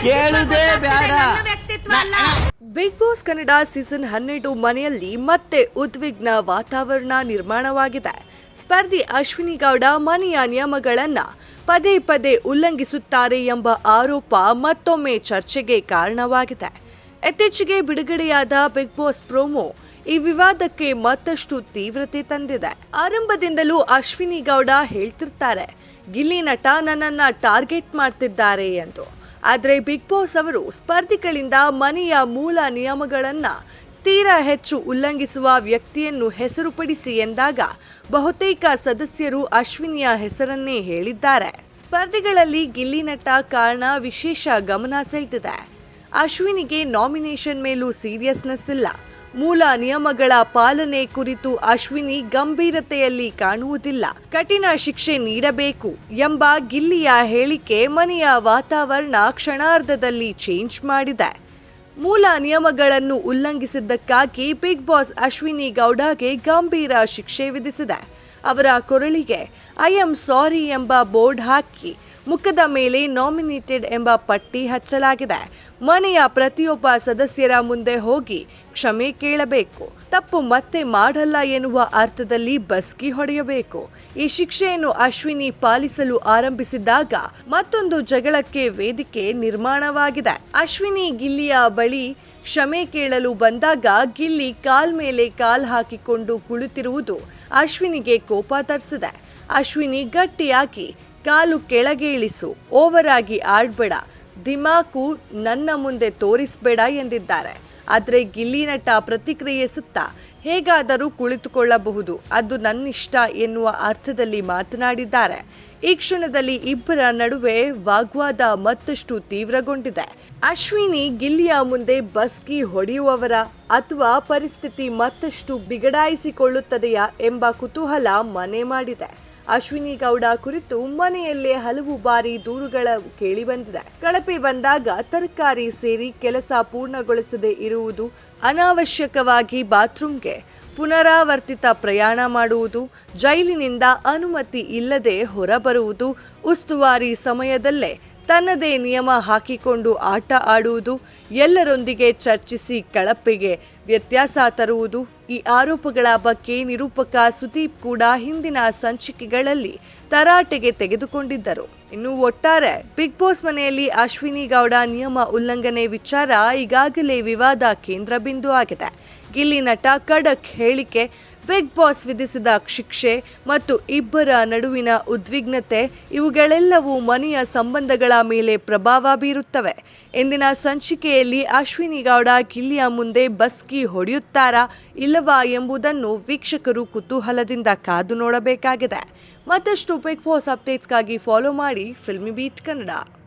ಕೇಳುದೇ ಬೇಡ. Big boss Kannada season ಹನ್ನೆರಡು ಮನೆಯಲ್ಲಿ ಮತ್ತೆ ಉದ್ವಿಗ್ನ ವಾತಾವರಣ ನಿರ್ಮಾಣವಾಗಿದೆ. ಸ್ಪರ್ಧಿ ಅಶ್ವಿನಿ ಗೌಡ ಮನೆಯ ನಿಯಮಗಳನ್ನ ಪದೇ ಪದೇ ಉಲ್ಲಂಘಿಸುತ್ತಾರೆ ಎಂಬ ಆರೋಪ ಮತ್ತೊಮ್ಮೆ ಚರ್ಚೆಗೆ ಕಾರಣವಾಗಿದೆ. ಇತ್ತೀಚೆಗೆ ಬಿಡುಗಡೆಯಾದ ಬಿಗ್ ಬಾಸ್ ಪ್ರೋಮೋ ಈ ವಿವಾದಕ್ಕೆ ಮತ್ತಷ್ಟು ತೀವ್ರತೆ ತಂದಿದೆ. ಆರಂಭದಿಂದಲೂ ಅಶ್ವಿನಿ ಗೌಡ ಹೇಳ್ತಿರ್ತಾರೆ, ಗಿಲ್ಲಿ ನಟ ನನ್ನನ್ನ ಟಾರ್ಗೆಟ್ ಮಾಡ್ತಿದ್ದಾರೆ ಎಂದು. ಆದರೆ ಬಿಗ್ ಬಾಸ್ ಅವರು ಸ್ಪರ್ಧಿಗಳಿಂದ ಮನೆಯ ಮೂಲ ನಿಯಮಗಳನ್ನು ತೀರಾ ಹೆಚ್ಚು ಉಲ್ಲಂಘಿಸುವ ವ್ಯಕ್ತಿಯನ್ನು ಹೆಸರುಪಡಿಸಿ ಎಂದಾಗ ಬಹುತೇಕ ಸದಸ್ಯರು ಅಶ್ವಿನಿಯ ಹೆಸರನ್ನೇ ಹೇಳಿದ್ದಾರೆ. ಸ್ಪರ್ಧಿಗಳಲ್ಲಿ ಗಿಲ್ಲಿ ನಟ ಕಾರಣ ವಿಶೇಷ ಗಮನ ಸೆಳೆದಿದೆ. ಅಶ್ವಿನಿಗೆ ನಾಮಿನೇಷನ್ ಮೇಲೂ ಸೀರಿಯಸ್ನೆಸ್ ಇಲ್ಲ. ಮೂಲ ನಿಯಮಗಳ ಪಾಲನೆ ಕುರಿತು ಅಶ್ವಿನಿ ಗಂಭೀರತೆಯಲ್ಲಿ ಕಾಣುವುದಿಲ್ಲ. ಕಠಿಣ ಶಿಕ್ಷೆ ನೀಡಬೇಕು ಎಂಬ ಗಿಲ್ಲಿಯ ಹೇಳಿಕೆ ಮನೆಯ ವಾತಾವರಣ ಕ್ಷಣಾರ್ಧದಲ್ಲಿ ಚೇಂಜ್ ಮಾಡಿದೆ. ಮೂಲ ನಿಯಮಗಳನ್ನು ಉಲ್ಲಂಘಿಸಿದ್ದಕ್ಕಾಗಿ ಬಿಗ್ ಬಾಸ್ ಅಶ್ವಿನಿ ಗೌಡಗೆ ಗಂಭೀರ ಶಿಕ್ಷೆ ವಿಧಿಸಿದೆ. ಅವರ ಕೊರಳಿಗೆ ಐ ಆಮ್ ಸಾರಿ ಎಂಬ ಬೋರ್ಡ್ ಹಾಕಿ ಮುಖದ ಮೇಲೆ ನಾಮಿನೇಟೆಡ್ ಎಂಬ ಪಟ್ಟಿ ಹಚ್ಚಲಾಗಿದೆ. ಮನೆಯ ಪ್ರತಿಯೊಬ್ಬ ಸದಸ್ಯರ ಮುಂದೆ ಹೋಗಿ ಕ್ಷಮೆ ಕೇಳಬೇಕು. ತಪ್ಪು ಮತ್ತೆ ಮಾಡಲ್ಲ ಎನ್ನುವ ಅರ್ಥದಲ್ಲಿ ಬಸ್ಕಿ ಹೊಡೆಯಬೇಕು. ಈ ಶಿಕ್ಷೆಯನ್ನು ಅಶ್ವಿನಿ ಪಾಲಿಸಲು ಆರಂಭಿಸಿದಾಗ ಮತ್ತೊಂದು ಜಗಳಕ್ಕೆ ವೇದಿಕೆ ನಿರ್ಮಾಣವಾಗಿದೆ. ಅಶ್ವಿನಿ ಗಿಲ್ಲಿಯ ಬಳಿ ಕ್ಷಮೆ ಕೇಳಲು ಬಂದಾಗ ಗಿಲ್ಲಿ ಕಾಲ್ ಮೇಲೆ ಕಾಲ್ ಹಾಕಿಕೊಂಡು ಕುಳಿತಿರುವುದು ಅಶ್ವಿನಿಗೆ ಕೋಪ ತರಿಸಿದೆ. ಅಶ್ವಿನಿ ಗಟ್ಟಿಯಾಗಿ ಕಾಲು ಕೆಳಗೆ ಇಳಿಸು ಓವರ್ ಆಗಿ ಆಡ್ಬೇಡ. ದಿಮಾಕು ನನ್ನ ಮುಂದೆ ತೋರಿಸ್ಬೇಡ ಎಂದಿದ್ದಾರೆ. ಆದರೆ ಗಿಲ್ಲಿ ನಟ ಪ್ರತಿಕ್ರಿಯಿಸುತ್ತಾ ಹೇಗಾದರೂ ಕುಳಿತುಕೊಳ್ಳಬಹುದು, ಅದು ನನ್ನಿಷ್ಟ ಎನ್ನುವ ಅರ್ಥದಲ್ಲಿ ಮಾತನಾಡಿದ್ದಾರೆ. ಈ ಕ್ಷಣದಲ್ಲಿ ಇಬ್ಬರ ನಡುವೆ ವಾಗ್ವಾದ ಮತ್ತಷ್ಟು ತೀವ್ರಗೊಂಡಿದೆ. ಅಶ್ವಿನಿ ಗಿಲ್ಲಿಯ ಮುಂದೆ ಬಸ್ಕಿ ಹೊಡೆಯುವವರ ಅಥವಾ ಪರಿಸ್ಥಿತಿ ಮತ್ತಷ್ಟು ಬಿಗಡಾಯಿಸಿಕೊಳ್ಳುತ್ತದೆಯಾ ಎಂಬ ಕುತೂಹಲ ಮನೆ ಮಾಡಿದೆ. ಅಶ್ವಿನಿ ಗೌಡ ಕುರಿತು ಮನೆಯಲ್ಲೇ ಹಲವು ಬಾರಿ ದೂರುಗಳ ಕೇಳಿಬಂದಿದೆ ಕಳಪೆ ಬಂದಾಗ ತರಕಾರಿ ಸೇರಿ ಕೆಲಸ ಪೂರ್ಣಗೊಳಿಸದೇ ಇರುವುದು ಅನಾವಶ್ಯಕವಾಗಿ ಬಾತ್ರೂಮ್ಗೆ ಪುನರಾವರ್ತಿತ ಪ್ರಯಾಣ ಮಾಡುವುದು, ಜೈಲಿನಿಂದ ಅನುಮತಿ ಇಲ್ಲದೆ ಹೊರಬರುವುದು ಉಸ್ತುವಾರಿ ಸಮಯದಲ್ಲೇ ತನ್ನದೇ ನಿಯಮ ಹಾಕಿಕೊಂಡು ಆಟ ಆಡುವುದು ಎಲ್ಲರೊಂದಿಗೆ ಚರ್ಚಿಸಿ ಕಳಪೆಗೆ ವ್ಯತ್ಯಾಸ ತರುವುದು. ಈ ಆರೋಪಗಳ ಬಗ್ಗೆ ನಿರೂಪಕ ಸುದೀಪ್ ಕೂಡ ಹಿಂದಿನ ಸಂಚಿಕೆಗಳಲ್ಲಿ ತರಾಟೆಗೆ ತೆಗೆದುಕೊಂಡಿದ್ದರು. ಇನ್ನು ಒಟ್ಟಾರೆ ಬಿಗ್ ಬಾಸ್ ಮನೆಯಲ್ಲಿ ಅಶ್ವಿನಿ ಗೌಡ ನಿಯಮ ಉಲ್ಲಂಘನೆ ವಿಚಾರ ಈಗಾಗಲೇ ವಿವಾದ ಕೇಂದ್ರ ಬಿಂದು ಆಗಿದೆ. ಗಿಲ್ಲಿ ನಟ ಖಡಕ್ ಹೇಳಿಕೆ ಬಿಗ್ ಬಾಸ್ ವಿಧಿಸಿದ ಶಿಕ್ಷೆ ಮತ್ತು ಇಬ್ಬರ ನಡುವಿನ ಉದ್ವಿಗ್ನತೆ, ಇವುಗಳೆಲ್ಲವೂ ಮನೆಯ ಸಂಬಂಧಗಳ ಮೇಲೆ ಪ್ರಭಾವ ಬೀರುತ್ತವೆ. ಇಂದಿನ ಸಂಚಿಕೆಯಲ್ಲಿ ಅಶ್ವಿನಿ ಗೌಡ ಗಿಲ್ಲಿಯ ಮುಂದೆ ಬಸ್ಕಿ ಹೊಡೆಯುತ್ತಾರಾ ಇಲ್ಲವಾ ಎಂಬುದನ್ನು ವೀಕ್ಷಕರು ಕುತೂಹಲದಿಂದ ಕಾದು ನೋಡಬೇಕಾಗಿದೆ. ಮತ್ತಷ್ಟು ಬಿಗ್ ಬಾಸ್ ಅಪ್ಡೇಟ್ಸ್ಗಾಗಿ ಫಾಲೋ ಮಾಡಿ ಫಿಲ್ಮಿ ಬೀಟ್ ಕನ್ನಡ.